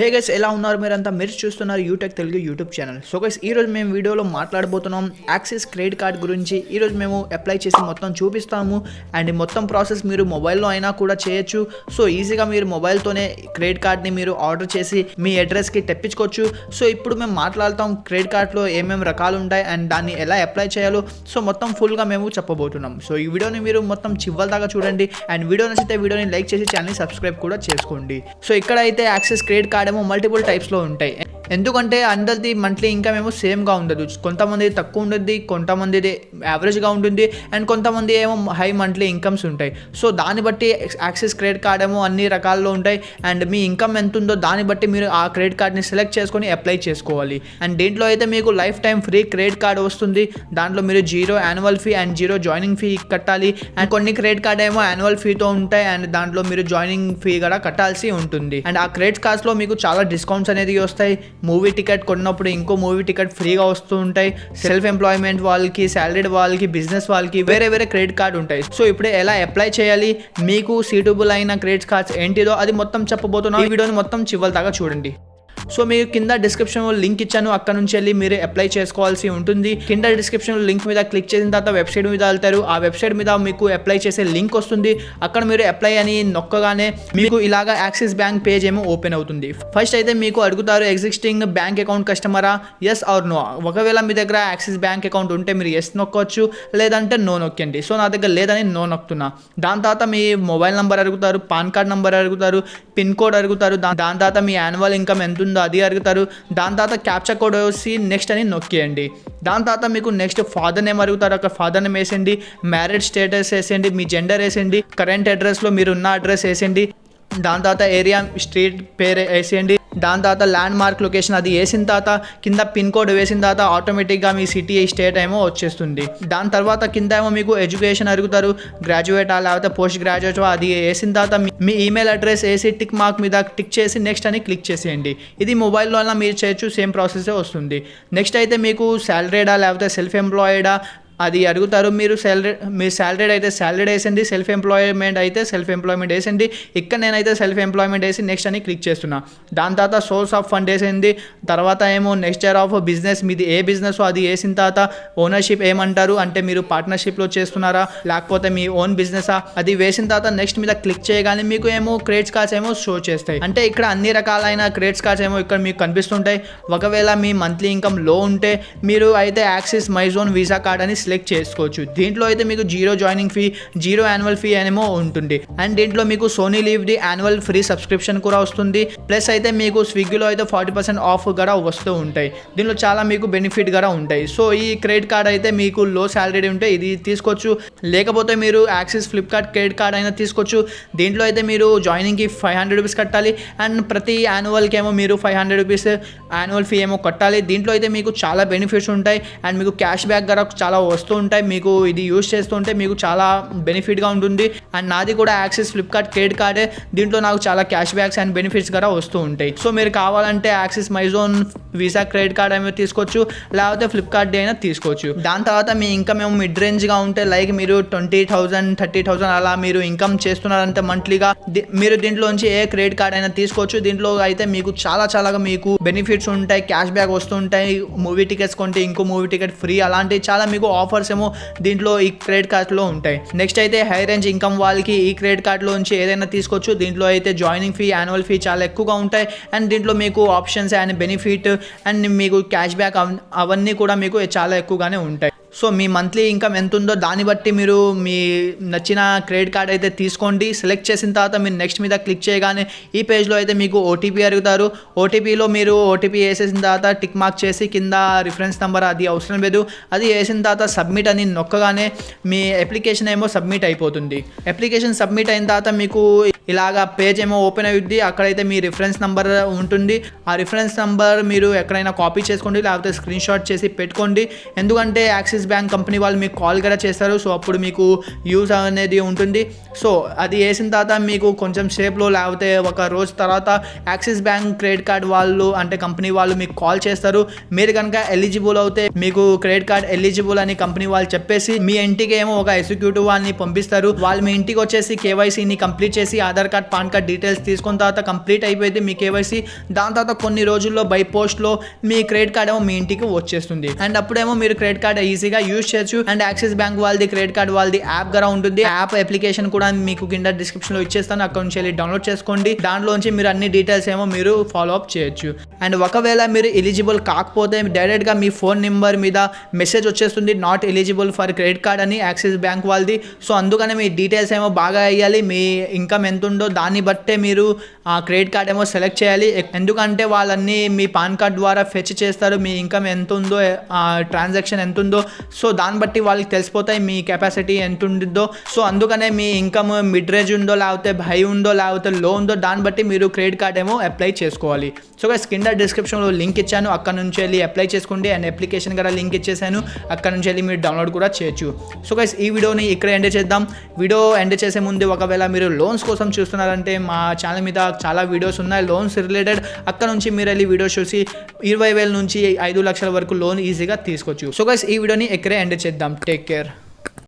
Hey guys ఎలా ఉన్నారు మీరంతా? మీరు చూస్తున్నారు U Tech Telugu YouTube channel so guys ఈ రోజు మేము వీడియోలో మాట్లాడబోతున్నాం యాక్సిస్ క్రెడిట్ కార్డ్ గురించి. ఈరోజు మేము అప్లై చేసి మొత్తం చూపిస్తాము. అండ్ మొత్తం ప్రాసెస్ మీరు మొబైల్లో అయినా కూడా చేయొచ్చు. సో ఈజీగా మీరు మొబైల్తోనే క్రెడిట్ కార్డ్ని మీరు ఆర్డర్ చేసి మీ అడ్రస్కి తెప్పించుకోవచ్చు. సో ఇప్పుడు మేము మాట్లాడతాం క్రెడిట్ కార్డ్లో ఏమేమి రకాలు ఉంటాయి అండ్ దాన్ని ఎలా అప్లై చేయాలో. సో మొత్తం ఫుల్గా మేము చెప్పబోతున్నాం. సో ఈ వీడియోని మీరు మొత్తం చివరి దాకా చూడండి. అండ్ వీడియో నచ్చితే వీడియోని లైక్ చేసి ఛానల్ని సబ్స్క్రైబ్ కూడా చేసుకోండి. సో ఇక్కడ అయితే యాక్సెస్ క్రెడిట్ కార్డ్ ఏమో మల్టిపుల్ టైప్స్లో ఉంటాయి. ఎందుకంటే అందరిది మంత్లీ ఇన్కమ్ ఏమో సేమ్గా ఉండదు. కొంతమంది తక్కువ ఉంటుంది కొంతమందిది యావరేజ్గా ఉంటుంది అండ్ కొంతమంది ఏమో హై మంత్లీ ఇన్కమ్స్ ఉంటాయి. సో దాన్ని బట్టి యాక్సిస్ క్రెడిట్ కార్డ్ ఏమో అన్ని రకాల్లో ఉంటాయి. అండ్ మీ ఇన్కమ్ ఎంత ఉందో దాన్ని బట్టి మీరు ఆ క్రెడిట్ కార్డ్ని సెలెక్ట్ చేసుకొని అప్లై చేసుకోవాలి. అండ్ దీంట్లో అయితే మీకు lifetime free credit card వస్తుంది. దాంట్లో మీరు zero annual fee and zero joining fee కట్టాలి. అండ్ కొన్ని క్రెడిట్ కార్డ్ ఏమో యాన్యువల్ ఫీతో ఉంటాయి. అండ్ దాంట్లో మీరు జాయినింగ్ ఫీ కూడా కట్టాల్సి ఉంటుంది. అండ్ ఆ క్రెడిట్ కార్డ్స్లో మీకు చాలా డిస్కౌంట్స్ అనేది వస్తాయి. మూవీ టికెట్ కొన్నప్పుడు ఇంకో మూవీ టికెట్ ఫ్రీగా వస్తూ ఉంటాయి. సెల్ఫ్ ఎంప్లాయ్మెంట్ వాళ్ళకి శాలరీడ్ వాళ్ళకి బిజినెస్ వాళ్ళకి వేరే వేరే క్రెడిట్ కార్డ్ ఉంటాయి. సో ఇప్పుడు ఎలా అప్లై చేయాలి? మీకు సీటబుల్ అయిన క్రెడిట్ కార్డ్స్ ఏంటిదో అది మొత్తం చెప్పబోతున్నాం. ఈ వీడియోని మొత్తం చివరి దాకా చూడండి. సో మీకు కింద డిస్క్రిప్షన్ లింక్ ఇచ్చాను. అక్కడ నుంచి వెళ్ళి మీరు అప్లై చేసుకోవాల్సి ఉంటుంది. కింద డిస్క్రిప్షన్ లింక్ మీద క్లిక్ చేసిన తర్వాత వెబ్సైట్ మీద వెళ్తారు. ఆ వెబ్సైట్ మీద మీకు అప్లై చేసే లింక్ వస్తుంది. అక్కడ మీరు అప్లై అని నొక్కగానే మీకు ఇలాగా యాక్సిస్ బ్యాంక్ పేజ్ ఏమో ఓపెన్ అవుతుంది. ఫస్ట్ అయితే మీకు అడుగుతారు ఎగ్జిస్టింగ్ బ్యాంక్ అకౌంట్ కస్టమరా ఎస్ ఆర్ నో ఒకవేళ మీ దగ్గర యాక్సిస్ బ్యాంక్ అకౌంట్ ఉంటే మీరు ఎస్ నొక్కవచ్చు. లేదంటే నో నొక్కండి. సో నా దగ్గర లేదని నో నొక్కుతున్నా. దాని తర్వాత మీ మొబైల్ నెంబర్ అడుగుతారు పాన్ కార్డ్ నెంబర్ అడుగుతారు పిన్ కోడ్ అడుగుతారు. దాని తర్వాత మీ యాన్యువల్ ఇన్కమ్ ఎంత ఉందో అది అడుగుతారు. దాని తర్వాత క్యాప్చర్ కోడ్ వేసి నెక్స్ట్ అని నొక్కేయండి. దాని తర్వాత మీకు నెక్స్ట్ ఫాదర్ నేమ్ అడుగుతారు. అక్కడ ఫాదర్ నేమ్ వేసేయండి. మ్యారేజ్ స్టేటస్ వేసేయండి. మీ జెండర్ వేసేయండి. కరెంట్ అడ్రస్లో మీరు ఉన్న అడ్రస్ వేసేయండి. దాని తర్వాత ఏరియా స్ట్రీట్ పేరు వేసేయండి. దాని తర్వాత ల్యాండ్ మార్క్ లొకేషన్ అది వేసిన తర్వాత కింద పిన్ కోడ్ వేసిన తర్వాత ఆటోమేటిక్గా మీ సిటీ స్టేట్ ఏమో వచ్చేస్తుంది. దాని తర్వాత కింద ఏమో మీకు ఎడ్యుకేషన్ అడుగుతారు గ్రాడ్యుయేటా లేకపోతే పోస్ట్ గ్రాడ్యుయేట్ అది వేసిన తర్వాత మీ- ఈమెయిల్ అడ్రస్ వేసి టిక్ మార్క్ మీద టిక్ చేసి నెక్స్ట్ అని క్లిక్ చేసేయండి. ఇది మొబైల్లో మీరు చేయొచ్చు సేమ్ ప్రాసెసే వస్తుంది. నెక్స్ట్ అయితే మీకు శాలరీడా లేకపోతే సెల్ఫ్ ఎంప్లాయిడా అది అడుగుతారు మీరు సాలరీ మీరు సాలరీడ్ అయితే సాలరీడ్ వేసండి సెల్ఫ్ ఎంప్లాయ్మెంట్ అయితే సెల్ఫ్ ఎంప్లాయ్మెంట్ వేసండి ఇక్కడ నేనైతే సెల్ఫ్ ఎంప్లాయ్మెంట్ వేసి నెక్స్ట్ అని క్లిక్ చేస్తున్నా. దాని తర్వాత సోర్స్ ఆఫ్ ఫండ్ వేసింది తర్వాత ఏమో నెక్స్ట్ ఇయర్ ఆఫ్ బిజినెస్ మీది ఏ బిజినెస్ అది వేసిన తర్వాత ఓనర్షిప్ ఏమంటారు? అంటే మీరు పార్ట్నర్షిప్లో చేస్తున్నారా? లేకపోతే మీ ఓన్ బిజినెసా అది వేసిన తర్వాత నెక్స్ట్ మీద క్లిక్ చేయగానే మీకు ఏమో క్రెడిట్స్ కార్డ్స్ ఏమో షో చేస్తాయి. అంటే ఇక్కడ అన్ని రకాలైన క్రెడిట్స్ కార్డ్స్ ఏమో ఇక్కడ మీకు కనిపిస్తుంటాయి. ఒకవేళ మీ మంత్లీ ఇన్కమ్లో ఉంటే మీరు అయితే యాక్సిస్ మైజోన్ వీసా కార్డ్ అని సెలెక్ట్ చేసుకోవచ్చు. దీంట్లో అయితే మీకు zero joining fee zero annual fee అనేమో ఉంటుంది. అండ్ దీంట్లో మీకు Sony LIV the annual free subscription కూడా వస్తుంది. ప్లస్ అయితే మీకు స్విగ్గీలో అయితే ఫార్టీ పర్సెంట్ ఆఫ్ కూడా వస్తూ ఉంటాయి. దీనిలో చాలా మీకు బెనిఫిట్ కూడా ఉంటాయి. సో ఈ క్రెడిట్ కార్డ్ అయితే మీకు లో శాలరీ ఉంటే ఇది తీసుకోవచ్చు. లేకపోతే మీరు యాక్సిస్ ఫ్లిప్కార్ట్ క్రెడిట్ కార్డ్ అయినా తీసుకోవచ్చు. దీంట్లో అయితే మీరు జాయినింగ్కి ఫైవ్ హండ్రెడ్ రూపీస్ కట్టాలి. అండ్ ప్రతి యాన్యువల్కి ఏమో మీరు five hundred rupees annual fee ఏమో కట్టాలి. దీంట్లో అయితే మీకు చాలా బెనిఫిట్స్ ఉంటాయి. అండ్ మీకు క్యాష్ బ్యాక్ కూడా చాలా వస్తూ ఉంటాయి మీకు ఇది యూస్ చేస్తుంటే మీకు చాలా బెనిఫిట్గా ఉంటుంది. అండ్ నాది కూడా యాక్సిస్ ఫ్లిప్కార్ట్ క్రెడిట్ కార్డే దీంట్లో నాకు చాలా క్యాష్ బ్యాక్స్ అండ్ బెనిఫిట్స్ కూడా వస్తూ ఉంటాయి. సో మీరు కావాలంటే Axis MyZone Visa credit card ఏమో తీసుకోవచ్చు లేకపోతే ఫ్లిప్కార్ట్ అయినా తీసుకోవచ్చు. దాని తర్వాత మీ ఇన్కమ్ ఏమో మిడ్ రేంజ్గా ఉంటే లైక్ మీరు ట్వంటీ థౌసండ్ థర్టీ థౌసండ్ అలా మీరు ఇన్కమ్ చేస్తున్నారంటే మంత్లీగా మీరు దీంట్లోంచి ఏ క్రెడిట్ కార్డ్ అయినా తీసుకోవచ్చు. దీంట్లో అయితే మీకు చాలా చాలా మీకు బెనిఫిట్స్ ఉంటాయి క్యాష్ బ్యాక్ వస్తుంటాయి మూవీ టికెట్స్ కొంటే ఇంకో మూవీ టికెట్ ఫ్రీ అలాంటివి చాలా మీకు ఆఫర్స్ ఏమో దీంట్లో ఈ క్రెడిట్ కార్డ్లో ఉంటాయి. నెక్స్ట్ అయితే హై రేంజ్ ఇన్కమ్ వాళ్ళకి ఈ క్రెడిట్ కార్డ్లోంచి ఏదైనా తీసుకోవచ్చు. దీంట్లో అయితే జాయినింగ్ ఫీ యాన్యువల్ ఫీ చాలా ఎక్కువగా ఉంటాయి. అండ్ దీంట్లో మీకు ఆప్షన్స్ అండ్ బెనిఫిట్ అండ్ మీకు క్యాష్ బ్యాక్ అవన్నీ కూడా మీకు చాలా ఎక్కువగానే ఉంటాయి. సో మీ మంత్లీ ఇన్కమ్ ఎంత ఉందో దాన్ని బట్టి మీరు మీ నచ్చిన క్రెడిట్ కార్డ్ అయితే తీసుకోండి. సెలెక్ట్ చేసిన తర్వాత మీరు నెక్స్ట్ మీద క్లిక్ చేయగానే ఈ పేజ్లో అయితే మీకు ఓటీపీ అడుగుతారు. ఓటీపీలో మీరు ఓటీపీ వేసేసిన తర్వాత టిక్ మార్క్ చేసి కింద రిఫరెన్స్ నెంబర్ అది అవసరం లేదు. అది వేసిన తర్వాత సబ్మిట్ అని నొక్కగానే మీ అప్లికేషన్ ఏమో సబ్మిట్ అయిపోతుంది. అప్లికేషన్ సబ్మిట్ అయిన తర్వాత మీకు ఇలాగా పేజ్ ఏమో ఓపెన్ అవుద్ది అక్కడైతే మీ రిఫరెన్స్ నెంబర్ ఉంటుంది. ఆ రిఫరెన్స్ నెంబర్ మీరు ఎక్కడైనా కాపీ చేసుకోండి లేకపోతే స్క్రీన్ షాట్ చేసి పెట్టుకోండి. ఎందుకంటే యాక్సిస్ యాక్సిస్ బ్యాంక్ కంపెనీ వాళ్ళు మీకు కాల్ కూడా చేస్తారు. సో అప్పుడు మీకు యూజ్ అనేది ఉంటుంది. సో అది వేసిన తర్వాత మీకు కొంచెం సేపులో లేకపోతే ఒక రోజు తర్వాత యాక్సిస్ బ్యాంక్ క్రెడిట్ కార్డ్ వాళ్ళు అంటే కంపెనీ వాళ్ళు మీకు కాల్ చేస్తారు. మీరు కనుక ఎలిజిబుల్ అవుతే మీకు క్రెడిట్ కార్డ్ ఎలిజిబుల్ అని కంపెనీ వాళ్ళు చెప్పేసి మీ ఇంటికి ఏమో ఒక ఎగ్జిక్యూటివ్ వాళ్ళని పంపిస్తారు. వాళ్ళు మీ ఇంటికి వచ్చేసి కేవైసీని కంప్లీట్ చేసి Aadhaar card PAN card details తీసుకున్న తర్వాత కంప్లీట్ అయిపోయింది మీ కేవైసీ. దాని తర్వాత కొన్ని రోజుల్లో బై పోస్ట్లో మీ క్రెడిట్ కార్డ్ ఏమో మీ ఇంటికి వచ్చేస్తుంది. అండ్ అప్పుడేమో మీరు క్రెడిట్ కార్డ్ ఈజీగా యూజ్ చేయొచ్చు. అండ్ యాక్సిస్ బ్యాంక్ వాళ్ళది క్రెడిట్ కార్డ్ వాళ్ళది యాప్ కూడా ఉంటుంది. యాప్ అప్లికేషన్ కూడా మీకు కింద డిస్క్రిప్షన్లో ఇచ్చేస్తాను. అక్కడ నుంచి వెళ్ళి డౌన్లోడ్ చేసుకోండి. దాంట్లోంచి మీరు అన్ని డీటెయిల్స్ ఏమో మీరు ఫాలో అప్ చేయొచ్చు. అండ్ ఒకవేళ మీరు ఎలిజిబుల్ కాకపోతే డైరెక్ట్గా మీ ఫోన్ నెంబర్ మీద మెసేజ్ వచ్చేస్తుంది. Not eligible for credit card అని యాక్సిస్ బ్యాంక్ వాళ్ళది. సో అందుకనే మీ డీటెయిల్స్ ఏమో బాగా వేయాలి. మీ ఇన్కమ్ ఎంత ఉందో దాన్ని బట్టే మీరు ఆ క్రెడిట్ కార్డ్ ఏమో సెలెక్ట్ చేయాలి. ఎందుకంటే వాళ్ళన్నీ మీ పాన్ కార్డ్ ద్వారా ఫెచ్ చేస్తారు. మీ ఇన్కమ్ ఎంత ఉందో ట్రాన్సాక్షన్ ఎంత ఉందో. సో దాన్ని బట్టి వాళ్ళకి తెలిసిపోతాయి మీ కెపాసిటీ ఎంత ఉండిద్దో సో అందుకనే మీ ఇన్కమ్ మిడ్ రేంజ్ ఉందో లేకపోతే హై ఉందో లేకపోతే లో ఉందో దాన్ని బట్టి మీరు క్రెడిట్ కార్డ్ ఏమో అప్లై చేసుకోవాలి. సో గైస్ కింద డిస్క్రిప్షన్లో లింక్ ఇచ్చాను. అక్కడ నుంచి వెళ్ళి అప్లై చేసుకోండి. అండ్ అప్లికేషన్ కూడా లింక్ ఇచ్చేసాను. అక్కడ నుంచి వెళ్ళి మీరు డౌన్లోడ్ కూడా చేయొచ్చు. సో గైస్ ఈ వీడియోని ఇక్కడ ఎండ్ చేద్దాం. వీడియో ఎండ్ చేసే ముందు ఒకవేళ మీరు లోన్స్ కోసం చూస్తున్నారంటే మా ఛానల్ మీద చాలా వీడియోస్ ఉన్నాయి. లోన్స్ రిలేటెడ్ అక్కడ నుంచి మీరు వెళ్ళి వీడియోస్ చూసి ఇరవై వేల నుంచి ఐదు లక్షల వరకు లోన్ ఈజీగా తీసుకోవచ్చు. సో గైస్ ఈ వీడియోని ఇక్కడే ఎండ్ చేద్దాం. Take care